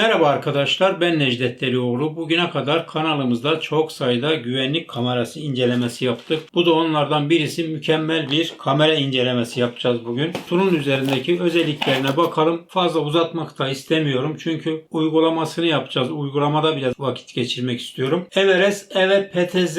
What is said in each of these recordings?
Merhaba arkadaşlar ben Necdet Delioğlu. Bugüne kadar kanalımızda çok sayıda güvenlik kamerası incelemesi yaptık. Bu da onlardan birisi mükemmel bir kamera incelemesi yapacağız bugün. Kutunun üzerindeki özelliklerine bakalım. Fazla uzatmak da istemiyorum çünkü uygulamasını yapacağız. Uygulamada biraz vakit geçirmek istiyorum. Everest EVE PTZ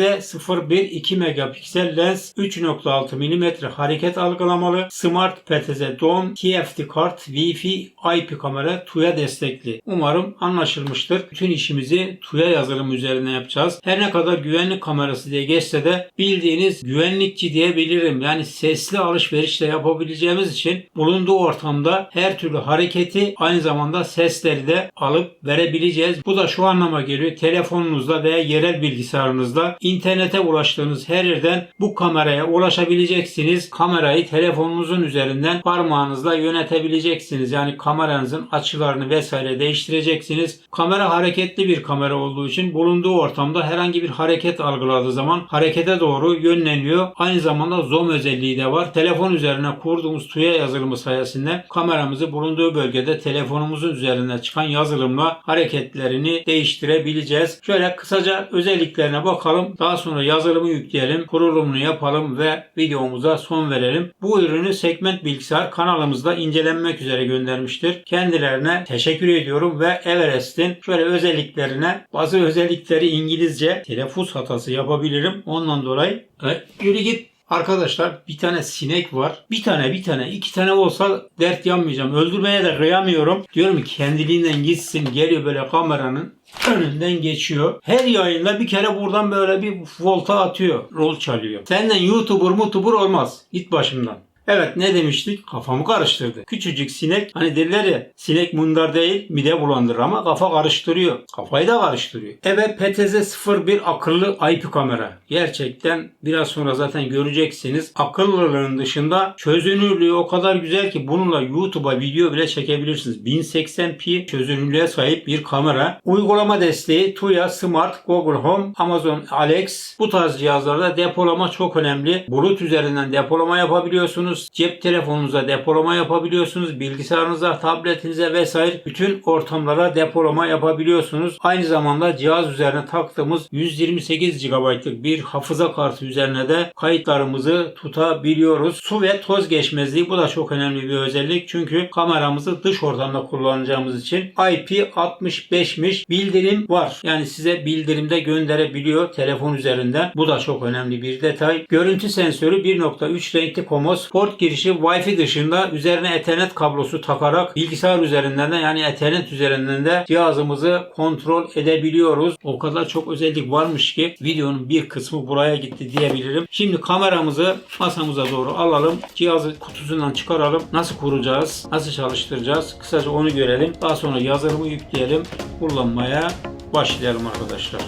01 2 megapiksel lens 3.6 mm hareket algılamalı Smart PTZ Dome TFT kart Wi-Fi IP kamera TUYA destekli. Umarım anlaşılmıştır. Bütün işimizi TUYA yazılımı üzerine yapacağız. Her ne kadar güvenlik kamerası diye geçse de bildiğiniz güvenlikçi diyebilirim. Yani sesli alışveriş de yapabileceğimiz için bulunduğu ortamda her türlü hareketi aynı zamanda sesleri de alıp verebileceğiz. Bu da şu anlama geliyor. Telefonunuzla veya yerel bilgisayarınızla internete ulaştığınız her yerden bu kameraya ulaşabileceksiniz. Kamerayı telefonunuzun üzerinden parmağınızla yönetebileceksiniz. Yani kameranızın açılarını vesaire değiştireceksiniz. Kamera hareketli bir kamera olduğu için bulunduğu ortamda herhangi bir hareket algıladığı zaman harekete doğru yönleniyor. Aynı zamanda zoom özelliği de var. Telefon üzerine kurduğumuz TUYA yazılımı sayesinde kameramızı bulunduğu bölgede telefonumuzun üzerine çıkan yazılımla hareketlerini değiştirebileceğiz. Şöyle kısaca özelliklerine bakalım. Daha sonra yazılımı yükleyelim, kurulumunu yapalım ve videomuza son verelim. Bu ürünü Segment Bilgisayar kanalımızda incelenmek üzere göndermiştir. Kendilerine teşekkür ediyorum ve Everest'in şöyle özelliklerine bazı özellikleri İngilizce telaffuz hatası yapabilirim. Ondan dolayı evet, yürü git Arkadaşlar bir tane sinek var. Bir tane bir tane iki tane olsa dert yanmayacağım. Öldürmeye de kıyamıyorum. Diyorum ki kendiliğinden gitsin geliyor böyle kameranın önünden geçiyor. Her yayında bir kere buradan böyle bir volta atıyor. Rol çalıyor. Senden YouTuber mutuber olmaz. Git başımdan. Evet ne demiştik? Kafamı karıştırdı. Küçücük sinek hani derler ya sinek mundar değil mide bulandırır ama kafa karıştırıyor. Kafayı da karıştırıyor. Evet PTZ 01 akıllı IP kamera. Gerçekten biraz sonra zaten göreceksiniz. Akıllılığın dışında çözünürlüğü o kadar güzel ki bununla YouTube'a video bile çekebilirsiniz. 1080p çözünürlüğe sahip bir kamera. Uygulama desteği Tuya Smart, Google Home, Amazon Alex. Bu tarz cihazlarda depolama çok önemli. Bulut üzerinden depolama yapabiliyorsunuz. Cep telefonunuza depolama yapabiliyorsunuz. Bilgisayarınıza, tabletinize vesaire bütün ortamlara depolama yapabiliyorsunuz. Aynı zamanda cihaz üzerine taktığımız 128 GB'lık bir hafıza kartı üzerine de kayıtlarımızı tutabiliyoruz. Su ve toz geçmezliği bu da çok önemli bir özellik. Çünkü kameramızı dış ortamda kullanacağımız için IP65'miş bildirim var. Yani size bildirimde gönderebiliyor telefon üzerinden. Bu da çok önemli bir detay. Görüntü sensörü 1.3 renkli Komos port girişi Wi-Fi dışında üzerine Ethernet kablosu takarak bilgisayar üzerinden de yani Ethernet üzerinden de cihazımızı kontrol edebiliyoruz. O kadar çok özellik varmış ki videonun bir kısmı buraya gitti diyebilirim. Şimdi kameramızı masamıza doğru alalım. Cihazı kutusundan çıkaralım. Nasıl kuracağız? Nasıl çalıştıracağız? Kısaca onu görelim. Daha sonra yazılımı yükleyelim. Kullanmaya başlayalım arkadaşlar.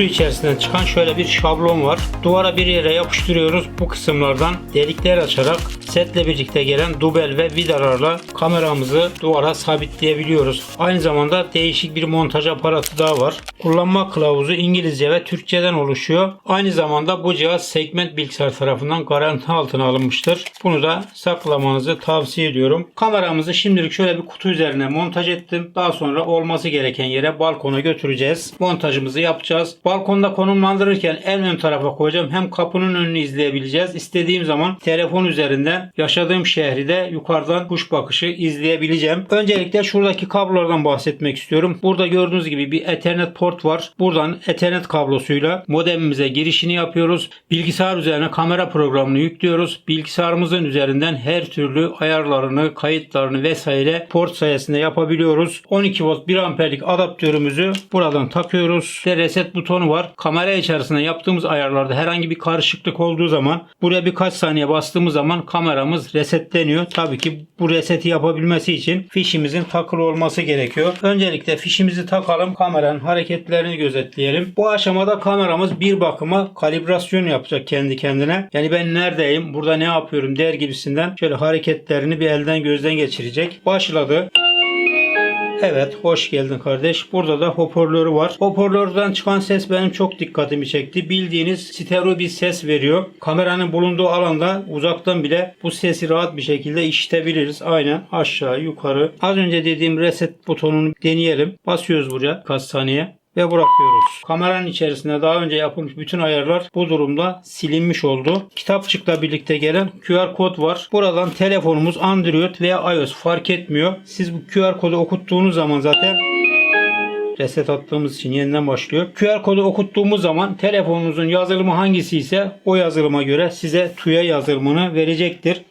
Kutu içerisinden çıkan şöyle bir şablon var. Duvara bir yere yapıştırıyoruz. Bu kısımlardan delikler açarak setle birlikte gelen dubel ve vidalarla kameramızı duvara sabitleyebiliyoruz. Aynı zamanda değişik bir montaj aparatı daha var. Kullanma kılavuzu İngilizce ve Türkçeden oluşuyor. Aynı zamanda bu cihaz segment bilgisayar tarafından garanti altına alınmıştır. Bunu da saklamanızı tavsiye ediyorum. Kameramızı şimdilik şöyle bir kutu üzerine montaj ettim. Daha sonra olması gereken yere balkona götüreceğiz. Montajımızı yapacağız. Balkonda konumlandırırken en ön tarafa koyacağım. Hem kapının önünü izleyebileceğiz. İstediğim zaman telefon üzerinden yaşadığım şehri de yukarıdan kuş bakışı izleyebileceğim. Öncelikle şuradaki kablolardan bahsetmek istiyorum. Burada gördüğünüz gibi bir Ethernet port var. Buradan Ethernet kablosuyla modemimize girişini yapıyoruz. Bilgisayar üzerine kamera programını yüklüyoruz. Bilgisayarımızın üzerinden her türlü ayarlarını, kayıtlarını vesaire port sayesinde yapabiliyoruz. 12 volt 1 amperlik adaptörümüzü buradan takıyoruz reset butonu var. Kamera içerisinde yaptığımız ayarlarda herhangi bir karışıklık olduğu zaman buraya birkaç saniye bastığımız zaman kamera kameramız resetleniyor. Tabii ki bu reseti yapabilmesi için fişimizin takılı olması gerekiyor. Öncelikle fişimizi takalım. Kameranın hareketlerini gözetleyelim. Bu aşamada kameramız bir bakıma kalibrasyon yapacak kendi kendine. Yani ben neredeyim, burada ne yapıyorum der gibisinden şöyle hareketlerini bir elden gözden geçirecek. Başladı. Evet, hoş geldin kardeş. Burada da hoparlörü var. Hoparlörden çıkan ses benim çok dikkatimi çekti. Bildiğiniz stereo bir ses veriyor. Kameranın bulunduğu alanda uzaktan bile bu sesi rahat bir şekilde işitebiliriz. Aynen aşağı yukarı. Az önce dediğim reset butonunu deneyelim. Basıyoruz buraya kaç saniye ve bırakıyoruz. Kameranın içerisinde daha önce yapılmış bütün ayarlar bu durumda silinmiş oldu. Kitapçıkla birlikte gelen QR kod var. Buradan telefonumuz Android veya iOS fark etmiyor. Siz bu QR kodu okuttuğunuz zaman zaten reset attığımız için yeniden başlıyor. QR kodu okuttuğumuz zaman telefonunuzun yazılımı hangisi ise o yazılıma göre size TUYA yazılımını verecektir.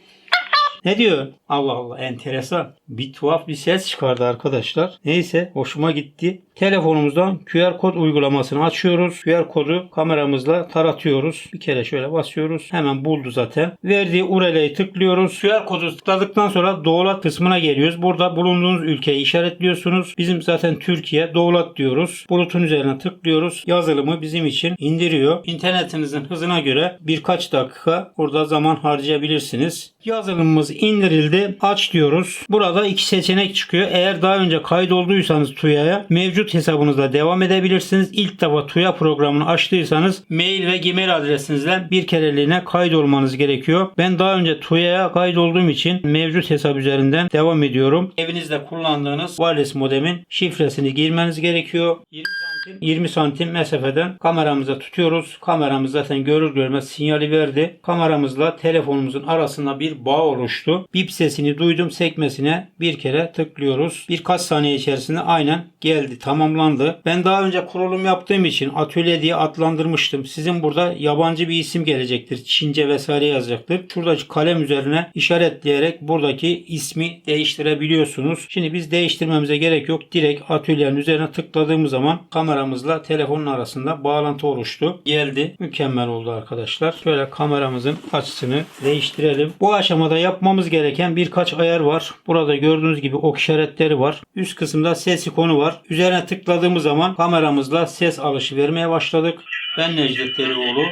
Ne diyor? Allah Allah enteresan. Bir tuhaf bir ses çıkardı arkadaşlar. Neyse hoşuma gitti. Telefonumuzdan QR kod uygulamasını açıyoruz. QR kodu kameramızla taratıyoruz. Bir kere şöyle basıyoruz. Hemen buldu zaten. Verdiği URL'yi tıklıyoruz. QR kodu tıkladıktan sonra doğulat kısmına geliyoruz. Burada bulunduğunuz ülkeyi işaretliyorsunuz. Bizim zaten Türkiye doğulat diyoruz. Bulutun üzerine tıklıyoruz. Yazılımı bizim için indiriyor. İnternetinizin hızına göre birkaç dakika burada zaman harcayabilirsiniz. Yazılımımız indirildi. Aç diyoruz. Burada iki seçenek çıkıyor. Eğer daha önce kaydolduysanız TUYA'ya mevcut hesabınızla devam edebilirsiniz. İlk defa TUYA programını açtıysanız mail ve gmail adresinizle bir kereliğine kaydolmanız gerekiyor. Ben daha önce TUYA'ya kaydolduğum için mevcut hesap üzerinden devam ediyorum. Evinizde kullandığınız wireless modemin şifresini girmeniz gerekiyor. 20 santim 20 santim mesafeden kameramıza tutuyoruz. Kameramız zaten görür görmez sinyali verdi. Kameramızla telefonumuzun arasında bir bağ oluştu. Bip sesini duydum sekmesine bir kere tıklıyoruz. Birkaç saniye içerisinde aynen geldi tamamlandı. Ben daha önce kurulum yaptığım için atölye diye adlandırmıştım. Sizin burada yabancı bir isim gelecektir. Çince vesaire yazacaktır. Şuradaki kalem üzerine işaretleyerek buradaki ismi değiştirebiliyorsunuz. Şimdi biz değiştirmemize gerek yok. Direkt atölyenin üzerine tıkladığımız zaman kameramızla telefonun arasında bağlantı oluştu. Geldi. Mükemmel oldu arkadaşlar. Şöyle kameramızın açısını değiştirelim. Bu aşamada yapmamız gereken birkaç ayar var. Burada gördüğünüz gibi ok işaretleri var. Üst kısımda ses ikonu var. Üzerine tıkladığımız zaman kameramızla ses alışı vermeye başladık. Ben Necdet Delioğlu.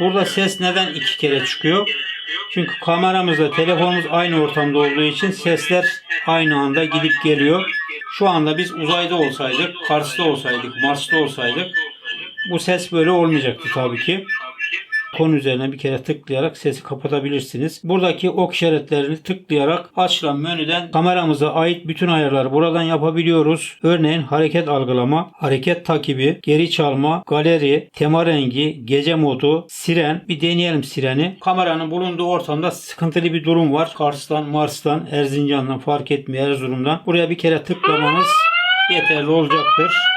Burada ses neden iki kere çıkıyor? Çünkü kameramızla telefonumuz aynı ortamda olduğu için sesler aynı anda gidip geliyor. Şu anda biz uzayda olsaydık, Kars'ta olsaydık, Mars'ta olsaydık bu ses böyle olmayacaktı tabii ki. Konu üzerine bir kere tıklayarak sesi kapatabilirsiniz. Buradaki ok işaretlerini tıklayarak açılan menüden kameramıza ait bütün ayarları buradan yapabiliyoruz. Örneğin hareket algılama, hareket takibi, geri çalma, galeri, tema rengi, gece modu, siren. Bir deneyelim sireni. Kameranın bulunduğu ortamda sıkıntılı bir durum var. Kars'tan, Mars'tan, Erzincan'dan fark etmiyor Erzurum'dan. Buraya bir kere tıklamanız yeterli olacaktır.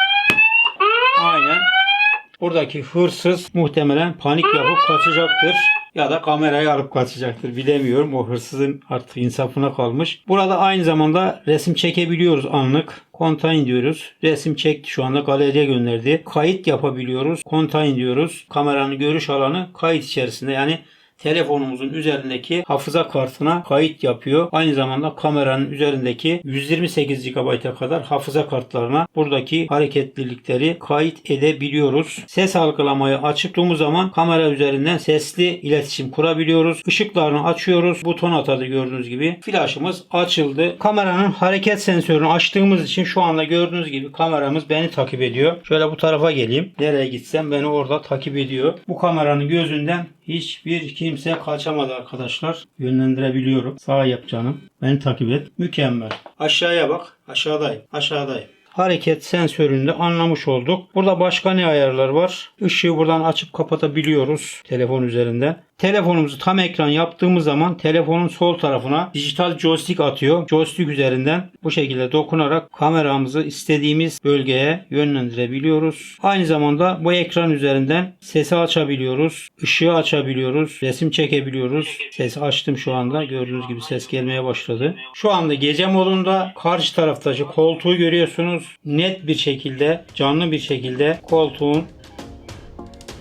Buradaki hırsız muhtemelen panik yapıp kaçacaktır. Ya da kamerayı alıp kaçacaktır. Bilemiyorum. O hırsızın artık insafına kalmış. Burada aynı zamanda resim çekebiliyoruz anlık. Contain diyoruz. Resim çekti şu anda galeriye gönderdi. Kayıt yapabiliyoruz. Contain diyoruz. Kameranın görüş alanı kayıt içerisinde. Yani telefonumuzun üzerindeki hafıza kartına kayıt yapıyor. Aynı zamanda kameranın üzerindeki 128 GB'a kadar hafıza kartlarına buradaki hareketlilikleri kayıt edebiliyoruz. Ses algılamayı açtığımız zaman kamera üzerinden sesli iletişim kurabiliyoruz. Işıklarını açıyoruz. Buton atadı gördüğünüz gibi. Flaşımız açıldı. Kameranın hareket sensörünü açtığımız için şu anda gördüğünüz gibi kameramız beni takip ediyor. Şöyle bu tarafa geleyim. Nereye gitsem beni orada takip ediyor. Bu kameranın gözünden hiçbir kimse kaçamadı arkadaşlar. Yönlendirebiliyorum. Sağ yap canım. Beni takip et. Mükemmel. Aşağıya bak. Aşağıdayım. Aşağıdayım. Hareket sensörünü de anlamış olduk. Burada başka ne ayarlar var? Işığı buradan açıp kapatabiliyoruz telefon üzerinden. Telefonumuzu tam ekran yaptığımız zaman telefonun sol tarafına dijital joystick atıyor. Joystick üzerinden bu şekilde dokunarak kameramızı istediğimiz bölgeye yönlendirebiliyoruz. Aynı zamanda bu ekran üzerinden sesi açabiliyoruz. ışığı açabiliyoruz. Resim çekebiliyoruz. Sesi açtım şu anda. Gördüğünüz gibi ses gelmeye başladı. Şu anda gece modunda karşı taraftaki koltuğu görüyorsunuz görüyorsunuz. Net bir şekilde, canlı bir şekilde koltuğun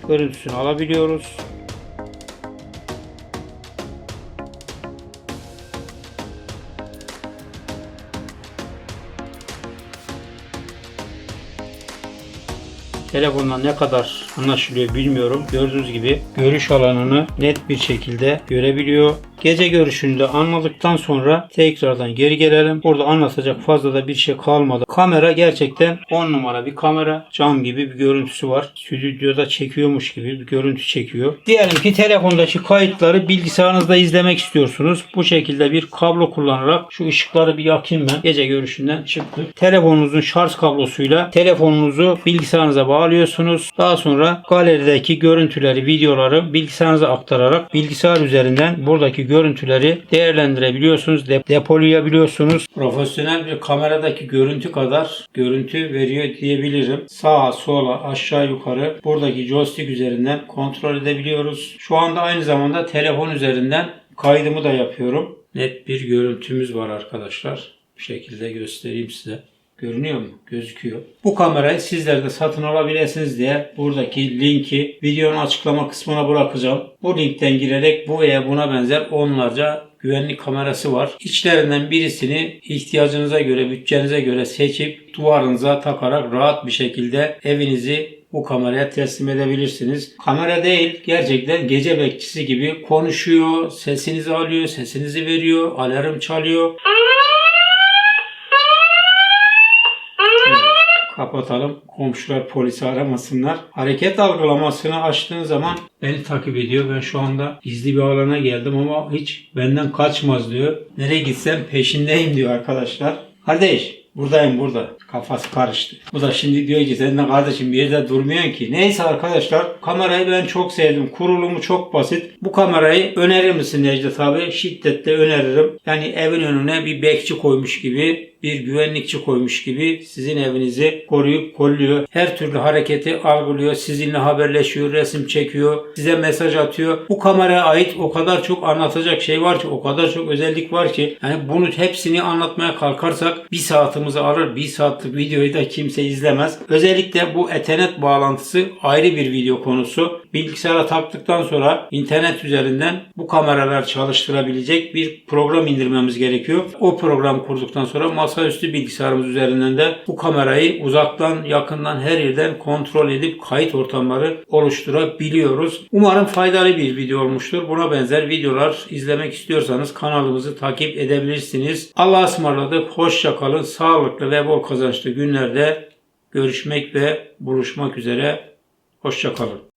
görüntüsünü alabiliyoruz. Telefondan ne kadar anlaşılıyor bilmiyorum. Gördüğünüz gibi görüş alanını net bir şekilde görebiliyor. Gece görüşünü de anladıktan sonra tekrardan geri gelelim. Burada anlatacak fazla da bir şey kalmadı. Kamera gerçekten 10 numara bir kamera. Cam gibi bir görüntüsü var. Stüdyoda çekiyormuş gibi bir görüntü çekiyor. Diyelim ki telefondaki kayıtları bilgisayarınızda izlemek istiyorsunuz. Bu şekilde bir kablo kullanarak şu ışıkları bir yakayım ben. Gece görüşünden çıktık. Telefonunuzun şarj kablosuyla telefonunuzu bilgisayarınıza bağlıyorsunuz. Daha sonra galerideki görüntüleri, videoları bilgisayarınıza aktararak bilgisayar üzerinden buradaki görüntüleri değerlendirebiliyorsunuz, dep- depolayabiliyorsunuz. Profesyonel bir kameradaki görüntü kadar görüntü veriyor diyebilirim. Sağa, sola, aşağı, yukarı buradaki joystick üzerinden kontrol edebiliyoruz. Şu anda aynı zamanda telefon üzerinden kaydımı da yapıyorum. Net bir görüntümüz var arkadaşlar. Bu şekilde göstereyim size. Görünüyor mu? Gözüküyor. Bu kamerayı sizler de satın alabilirsiniz diye buradaki linki videonun açıklama kısmına bırakacağım. Bu linkten girerek bu veya buna benzer onlarca güvenlik kamerası var. İçlerinden birisini ihtiyacınıza göre, bütçenize göre seçip duvarınıza takarak rahat bir şekilde evinizi bu kameraya teslim edebilirsiniz. Kamera değil, gerçekten gece bekçisi gibi konuşuyor, sesinizi alıyor, sesinizi veriyor, alarm çalıyor. Kapatalım. Komşular polisi aramasınlar. Hareket algılamasını açtığın zaman beni takip ediyor. Ben şu anda gizli bir alana geldim ama hiç benden kaçmaz diyor. Nereye gitsem peşindeyim diyor arkadaşlar. Kardeş buradayım burada. Kafası karıştı. Bu da şimdi diyor ki sen de kardeşim bir yerde durmuyorsun ki. Neyse arkadaşlar kamerayı ben çok sevdim. Kurulumu çok basit. Bu kamerayı önerir misin Necdet abi? Şiddetle öneririm. Yani evin önüne bir bekçi koymuş gibi bir güvenlikçi koymuş gibi sizin evinizi koruyup kolluyor. Her türlü hareketi algılıyor. Sizinle haberleşiyor, resim çekiyor, size mesaj atıyor. Bu kameraya ait o kadar çok anlatacak şey var ki, o kadar çok özellik var ki yani bunu hepsini anlatmaya kalkarsak bir saatimizi alır. Bir saatlik videoyu da kimse izlemez. Özellikle bu Ethernet bağlantısı ayrı bir video konusu. Bilgisayara taktıktan sonra internet üzerinden bu kameralar çalıştırabilecek bir program indirmemiz gerekiyor. O program kurduktan sonra masaüstü bilgisayarımız üzerinden de bu kamerayı uzaktan yakından her yerden kontrol edip kayıt ortamları oluşturabiliyoruz. Umarım faydalı bir video olmuştur. Buna benzer videolar izlemek istiyorsanız kanalımızı takip edebilirsiniz. Allah'a ısmarladık. Hoşça kalın. Sağlıklı ve bol kazançlı günlerde görüşmek ve buluşmak üzere. Hoşça kalın.